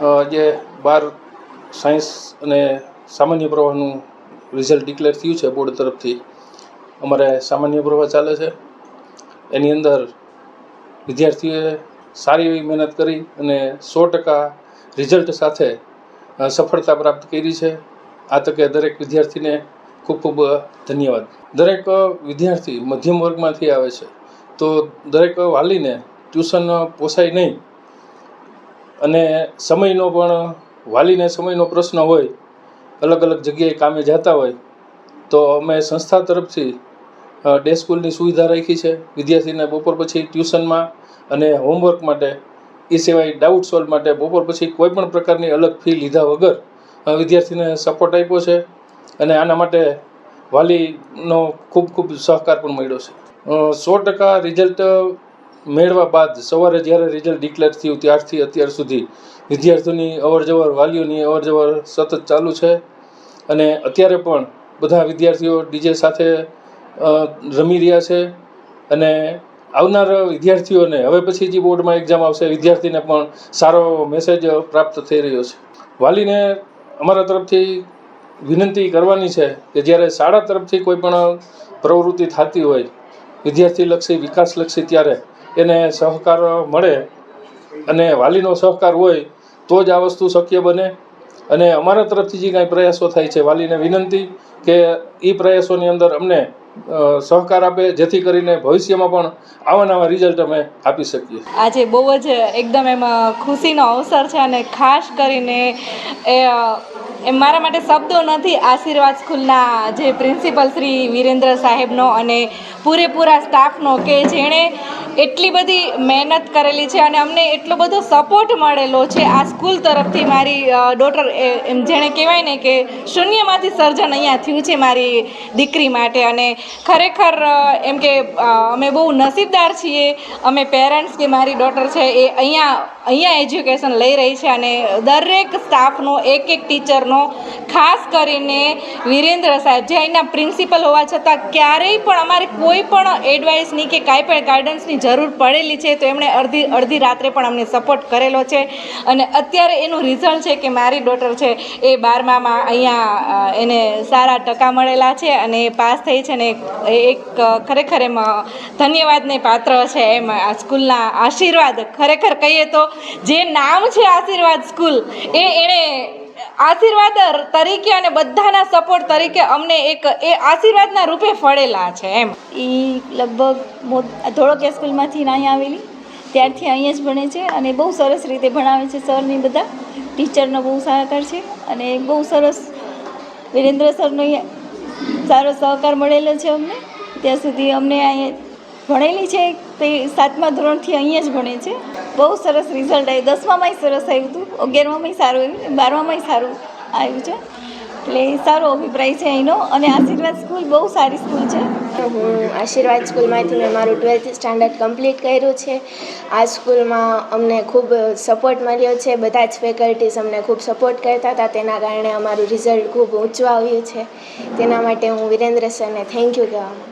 જે બાર સાયન્સ અને સામાન્ય પ્રવાહનું રિઝલ્ટ ડિક્લેર થયું છે બોર્ડ તરફથી. અમારે સામાન્ય પ્રવાહ ચાલે છે. એની અંદર વિદ્યાર્થીઓએ સારી એવી મહેનત કરી અને સો ટકા રિઝલ્ટ સાથે સફળતા પ્રાપ્ત કરી છે. આ તકે દરેક વિદ્યાર્થીને ખૂબ ખૂબ ધન્યવાદ. દરેક વિદ્યાર્થી મધ્યમ વર્ગમાંથી આવે છે. તો દરેક વાલીને ટ્યુશન પોસાય નહીં. અને સમયનો પણ વાલીને સમયનો પ્રશ્ન હોય, અલગ અલગ જગ્યાએ કામે જતા હોય, તો અમે સંસ્થા તરફથી ડે સ્કૂલની સુવિધા રાખી છે. વિદ્યાર્થીને બપોર પછી ટ્યુશનમાં અને હોમવર્ક માટે, એ સિવાય ડાઉટ સોલ્વ માટે બપોર પછી કોઈ પણ પ્રકારની અલગ ફી લીધા વગર વિદ્યાર્થીને સપોર્ટ આપ્યો છે. અને આના માટે વાલીનો ખૂબ ખૂબ સહકાર પણ મળ્યો છે. સો ટકા રિઝલ્ટ મેળવ્યા બાદ સવારે જ્યારે રિઝલ્ટ ડિક્લેર થયું, ત્યારથી અત્યાર સુધી વિદ્યાર્થીઓની અવરજવર, વાલીઓની અવરજવર સતત ચાલુ છે. અને અત્યારે પણ બધા વિદ્યાર્થીઓ ડીજે સાથે રમી રહ્યા છે. અને આવનાર વિદ્યાર્થીઓને હવે પછી જે બોર્ડમાં એક્ઝામ આવશે, વિદ્યાર્થીને પણ સારો મેસેજ પ્રાપ્ત થઈ રહ્યો છે. વાલીને અમારા તરફથી વિનંતી કરવાની છે કે જ્યારે શાળા તરફથી કોઈ પણ પ્રવૃત્તિ થતી હોય, વિદ્યાર્થીલક્ષી, વિકાસલક્ષી ત્યારે એને સહકાર મળે અને વાલીનો સહકાર હોય તો જ આ વસ્તુ શક્ય બને. અને અમારા તરફથી જે કાંઈ પ્રયાસો થાય છે, વાલીને વિનંતી કે એ પ્રયાસોની અંદર અમને સહકાર આપે, જેથી કરીને ભવિષ્યમાં પણ આવા નવા રિઝલ્ટ અમે આપી શકીએ. આજે બહુ જ એકદમ એમ ખુશીનો અવસર છે અને ખાસ કરીને એ એ મારા માટે શબ્દો નથી, આશીર્વાદ સ્કૂલના જે પ્રિન્સિપલ શ્રી વિરેન્દ્ર સાહેબનો અને પૂરેપૂરા સ્ટાફનો કે જેણે એટલી બધી મહેનત કરેલી છે અને અમને એટલો બધો સપોર્ટ મળેલો છે આ સ્કૂલ તરફથી મારી ડોટર એમ જેણે કહેવાય ને કે શૂન્યમાંથી સર્જન અહીંયા થયું છે મારી દીકરી માટે અને ખરેખર એમ કે અમે બહુ નસીબદાર છીએ. અમે પેરેન્ટ્સ કે મારી ડોટર છે એ અહીંયા અહીંયા એજ્યુકેશન લઈ રહી છે અને દરેક સ્ટાફનો એક એક ટીચરનો ખાસ કરીને વિરેન્દ્ર સાહેબ, જે અહીંના પ્રિન્સિપલ હોવા છતાં ક્યારેય પણ અમારે કોઈ પણ એડવાઇસની કે કાંઈ પણ ગાઈડન્સની જરૂર પડેલી છે, તો એમણે અડધી અડધી રાત્રે પણ અમને સપોર્ટ કરેલો છે. અને અત્યારે એનું રિઝલ્ટ છે કે મારી ડોટર છે, એ બારમામાં અહીંયા એને સારા ટકા મળેલા છે અને એ પાસ થઈ છે ને એક ખરેખર એમ ધન્યવાદને પાત્ર છે એમ, આ સ્કૂલના આશીર્વાદ. ખરેખર કહીએ તો જે નામ છે આશીર્વાદ સ્કૂલ, એ એણે આશીર્વાદ તરીકે અને બધાના સપોર્ટ તરીકે અમને એક એ આશીર્વાદના રૂપે ફળેલા છે, એમ. એ લગભગ ધોળકિયા સ્કૂલમાંથી અહીંયા આવેલી. ત્યારથી અહીંયા જ ભણે છે અને બહુ સરસ રીતે ભણાવે છે સરની બધા. ટીચરનો બહુ સહકાર છે અને બહુ સરસ વિરેન્દ્ર સરનો સારો સહકાર મળેલો છે અમને. ત્યાં સુધી અમને અહીંયા ભણેલી છે તે સાતમા ધોરણથી અહીંયા જ ભણે છે. બહુ સરસ રિઝલ્ટ આવ્યું. દસમામાંય સરસ આવ્યું હતું. અગિયારમાંય સારું આવ્યું બારમામાંય સારું આવ્યું છે. એટલે સારો અભિપ્રાય છે અહીંનો અને આશીર્વાદ સ્કૂલ બહુ સારી સ્કૂલ છે. હું આશીર્વાદ સ્કૂલમાંથી મેં મારું ટ્વેલ્થ સ્ટાન્ડર્ડ કમ્પ્લીટ કર્યું છે. આ સ્કૂલમાં અમને ખૂબ સપોર્ટ મળ્યો છે. બધા જ ફેકલ્ટીઝ અમને ખૂબ સપોર્ટ કરતા હતા. તેના કારણે અમારું રિઝલ્ટ ખૂબ ઊંચું આવ્યું છે. તેના માટે હું વિરેન્દ્ર સરને થેન્ક યુ કહેવા